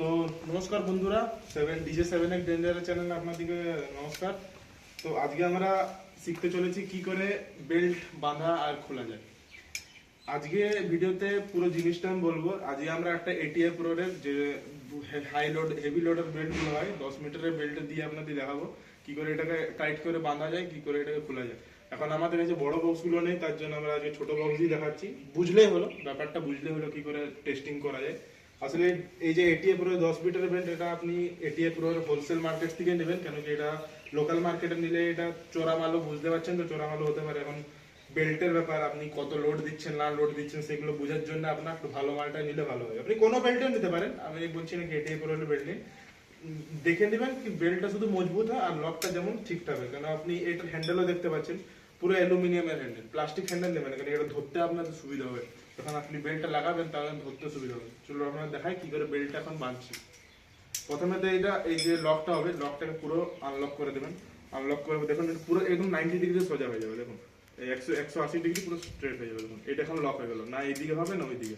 তো নমস্কার বন্ধুরা সেভেন ডিজে সেভেন এক ডেঞ্জারের চ্যানেল আপনাদেরকে নমস্কার। তো আজকে আমরা শিখতে চলেছি কি করে বেল্ট বাঁধা আর খোলা যায়। আজকে ভিডিওতে পুরো জিনিসটা আমি বলব, আজকে আমরা একটা এটিএ প্রোডের যে হাই লোড হেভি লোডের বেল্টগুলো হয়, দশ মিটারের বেল্ট দিয়ে আপনাদের দেখাবো কি করে এটাকে টাইট করে বাঁধা যায়, কি করে এটাকে খোলা যায়। এখন আমাদের এই যে বড় বক্সগুলো নেই, তার জন্য আমরা আজকে ছোট বক্স দিয়ে দেখাচ্ছি। বুঝলেই হলো, ব্যাপারটা বুঝলেই হলো কি করে টেস্টিং করা যায়। আসলে এই যে এটিএ প্রো দশ মিটারের বেল্ট এটা আপনি এটিএ প্রো হোলসেল মার্কেট থেকে নেবেন কেন কি এটা লোকাল মার্কেটে নিলে এটা চোরা মালও বুঝতে পারছেন তো চোরা মালও হতে পারে। এখন বেল্টের ব্যাপার আপনি কত লোড দিচ্ছেন না লোড দিচ্ছেন সেগুলো বোঝার জন্য আপনার একটু ভালো মালটা নিলে ভালো হয়। আপনি কোনো বেল্টও নিতে পারেন আমি বলছি না এটিএ প্রো বেল্ট নিন দেখে নেবেন কি বেল্টটা শুধু মজবুত হয় আর লকটা যেমন ঠিকঠাক হয় কারণ আপনি এটার হ্যান্ডেলও দেখতে পাচ্ছেন পুরো অ্যালুমিনিয়ামের হ্যান্ডেল প্লাস্টিক হ্যান্ডেল নেবেন না, কারণ এটা ধরতে আপনার সুবিধা হবে। যখন আপনি বেল্টটা লাগাবেন, তাহলে ধরতে সুবিধা হবে। চলো আপনার দেখাই কি করে বেল্টটা এখন বাঁধছি। প্রথমে তো এটা এই যে লকটা হবে, লকটাকে পুরো আনলক করে দেবেন। আনলক করে দেখুন পুরো একদম নাইনটি ডিগ্রি সোজা হয়ে যাবে, দেখুন। একশো একশো আশি ডিগ্রি পুরো স্ট্রেট হয়ে যাবে, দেখুন। এটা এখন লক হয়ে গেল, না এইদিকে হবে, না ওইদিকে।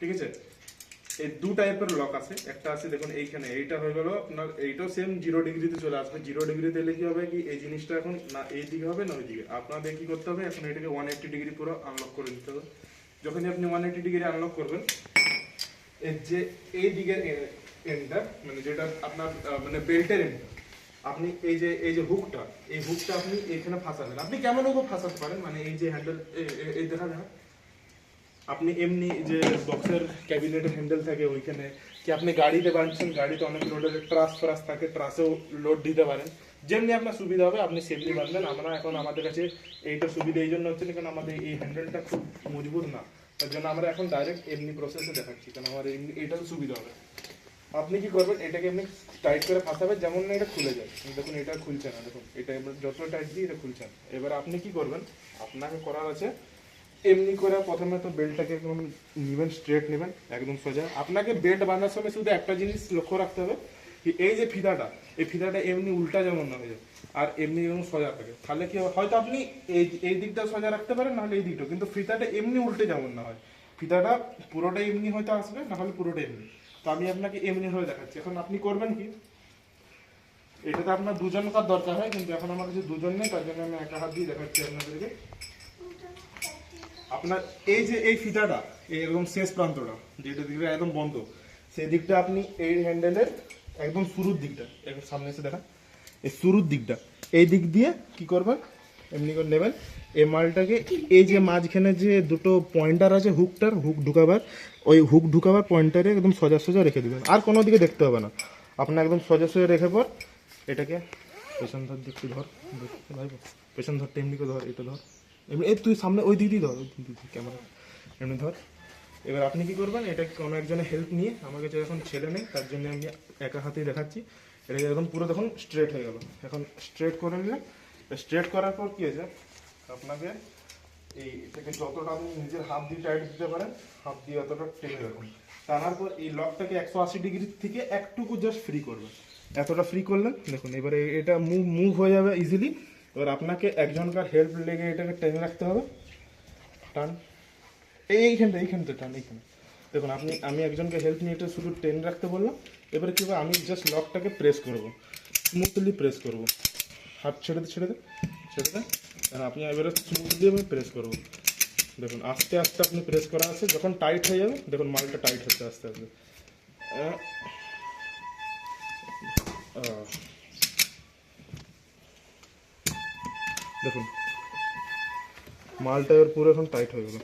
ঠিক আছে? এই দু টাইপের লক আছে, একটা আছে, দেখুন, এইখানে। এইটা হয়ে গেল আপনার, এইটাও সেম জিরো ডিগ্রিতে চলে আসবে। জিরো ডিগ্রিতে এলে কি হবে কি, এই জিনিসটা এখন না এই দিকে হবে, না ওই দিকে আপনাদের কি করতে হবে, এখন এটাকে ওয়ান এইটি ডিগ্রি পুরো আনলক করে দিতে হবে। যখনই আপনি ওয়ান এইটি ডিগ্রি আনলক করবেন, এর যে এই দিকের এন্ডটা মানে যেটা আপনার মানে বেল্টের এন্ড আপনি এই যে এই যে হুকটা এই হুকটা আপনি এখানে ফাঁসাবেন। আপনি কেমন হুকও ফাঁসাতে পারেন? মানে এই যে হ্যান্ডেল এই দেখা যায় আপনি এমনি যে বক্সের ক্যাবিনেটের হ্যান্ডেল থাকে ওইখানে, কি আপনি গাড়িতে বাঁধছেন? গাড়িতে অনেক লোডের ট্রাস ফ্রাস থাকে ট্রাসেও লোড দিতে পারেন। যেমনি আপনার সুবিধা হবে আপনি সেমনি বাঁধবেন। আমরা এখন আমাদের কাছে এইটা সুবিধা এই জন্য হচ্ছে না, কারণ আমাদের এই হ্যান্ডেলটা খুব মজবুত না। তার জন্য আমরা এখন ডাইরেক্ট এমনি প্রসেসে দেখাচ্ছি কারণ আমার এমনি এটাও সুবিধা হবে। আপনি কি করবেন এটাকে এমনি টাইট করে ফাঁসাবেন যেমন না এটা খুলে যায়। দেখুন এটা খুলছে না দেখুন এটা যত টাইট দিয়ে এটা খুলছে না। এবার আপনি কি করবেন আপনাকে করার আছে এমনি করে প্রথমে তো বেল্টটাকে একদম নেবেন স্ট্রেট নেবেন একদম সোজা। আপনাকে বেল্ট বাঁধার সময় শুধু একটা জিনিস লক্ষ্য রাখতে হবে এই যে ফিতাটা এই ফিতাটা এমনি উল্টা যেমন না হয়ে আর এমনি যেমন সোজা থাকে। তাহলে কি হয়তো আপনি এই এই দিকটা সোজা রাখতে পারেন, নাহলে এই দিকটা, কিন্তু ফিতাটা এমনি উল্টে যেমন না হয়। ফিতাটা পুরোটা এমনি হয়তো আসবে না হলে পুরোটা এমনি। তো আমি আপনাকে এমনি হয়ে দেখাচ্ছি। এখন আপনি করবেন কি? এটাতে আপনার দুজনকার দরকার হয়? কিন্তু এখন আমার কাছে দুজন নেই, তার জন্য আমি একা হাত দিয়ে দেখাচ্ছি আপনাদেরকে। আপনার এই যে, এই ফিতাটা এই একদম শেষ প্রান্তটা, যেটা দিকটা একদম বন্ধ, সেই দিকটা আপনি এই হ্যান্ডেলের একদম শুরুর দিকটা। একদম সামনে এসে দেখা। এই শুরুর দিকটা। এই দিক দিয়ে কি করবেন? এমনি করে নেবেন। এই মালটাকে এই যে মাঝখানে যে দুটো পয়েন্টার আছে, হুকটার, হুক ঢুকাবার, ওই হুক ঢুকাবার পয়েন্টারে একদম সোজা সোজা রেখে দেবেন। আর কোনো দিকে দেখতে হবে না। আপনার একদম সোজা সোজা রেখে পর এটাকে পেছন ধর দিয়ে একটু ধর। ভাই, পেছন ধরতে এমনি করে ধর, এটা ধর। এমনি এই তুই সামনে ওই দিক দিদি ধর, ওই দিদি ক্যামেরা। এমনি ধর। এবার আপনি কি করবেন? এটা কোনো একজনের হেল্প নিয়ে, আমার কাছে এখন ছেলে নেই, তার জন্য আমি একা হাতেই দেখাচ্ছি। এটা একদম পুরো দেখুন স্ট্রেট হয়ে গেল। এখন স্ট্রেট করে নিলে স্ট্রেট করার পর কি হয়েছে? আপনাকে এই এটাকে যতটা আপনি নিজের হাত দিয়ে টাইট দিতে পারেন, হাত দিয়ে অতটা টেনে রাখুন। টানার পর এই লকটাকে একশো আশি ডিগ্রি থেকে একটুকু জাস্ট ফ্রি করবেন। এতটা ফ্রি করলেন। দেখুন, এবারে এটা মুভ মুভ হয়ে যাবে ইজিলি এবার আপনাকে একজনকার হেল্প লেগে এটাকে টেনে রাখতে হবে। টান এইখানটা এইখানটা টান এইখানে। দেখুন আপনি আমি একজনকে হেল্প নিয়ে এটা শুধু টেনে রাখতে বললাম। এবারে কী আমি জাস্ট লকটাকে প্রেস করব। স্মুথলি প্রেস করব। হাত ছেড়ে দে ছেড়ে দে ছেড়ে দে। আর আপনি এবারে স্মুথলি আমি প্রেস করব। দেখুন আস্তে আস্তে আপনি প্রেস করা আছে। যখন টাইট হয়ে যাবে দেখুন মালটা টাইট হচ্ছে আস্তে আস্তে। দেখুন মালটা এবার পুরো এখন টাইট হয়ে গেল।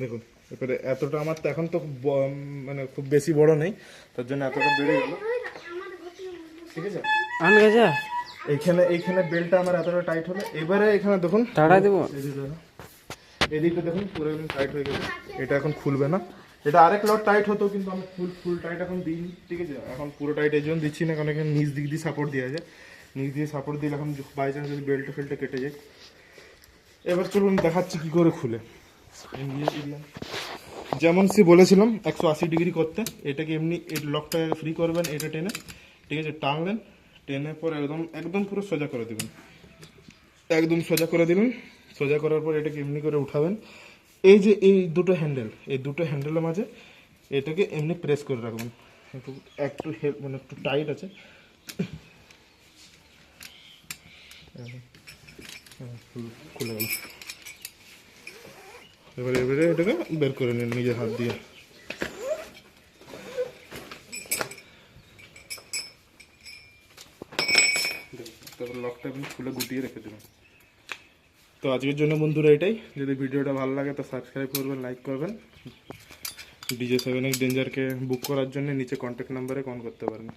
দেখুন এবারে এতটা আমার তো এখন তো মানে খুব বেশি বড় নেই তার জন্য এতটা বেড়ে গেল। ঠিক আছে? আন গেছে এইখানে এইখানে বেলটা আমার এতটা টাইট হলো। এবারে এখানে দেখুন টাটা দেবো। এদিকটা দেখুন পুরো একদম টাইট হয়ে গেছে। এটা এখন খুলবে না। এটা আরেক লট টাইট হতো কিন্তু আমি ফুল ফুল টাইট এখন দিইনি ঠিক আছে? এখন পুরো টাইট এই জন্য দিচ্ছি না কারণ এখানে নিচ দিক দিয়ে সাপোর্ট দেওয়া যায়। নিচ দিয়ে সাপোর্ট দিলে এখন বাই চান্স যদি বেল্ট ফেল্টে কেটে যায়। এবার চলুন দেখাচ্ছি কি করে খুলে। যেমন সে বলেছিলাম, একশো আশি ডিগ্রি করতে। এটাকে এমনি লকটা ফ্রি করবেন, এটা টেনে, ঠিক আছে, টানলেন, টেনে পর একদম একদম পুরো সোজা করে দেবেন। একদম সোজা করে দিলেন সোজা করার পর এটাকে এমনি করে উঠাবেন। এই যে এই দুটো হ্যান্ডেল এই দুটো হ্যান্ডেলের মাঝে এটাকে এমনি প্রেস করে রাখবেন। একটু একটু মানে একটু টাইট আছে। খুলে গেল। এবারে এবারে এটাকে বের করে নিন নিজের হাত দিয়ে। তারপর লকটা আপনি খুলে গুটিয়ে রেখে দেবেন। তো আজকের জন্য বন্ধুরা এটাই। যদি ভিডিওটা ভালো লাগে তো সাবস্ক্রাইব করবেন লাইক করবেন। ডিজে সেভেন এক্স ডেঞ্জারকে বুক করার জন্য নিচে কন্ট্যাক্ট নাম্বারে কল করতে পারেন।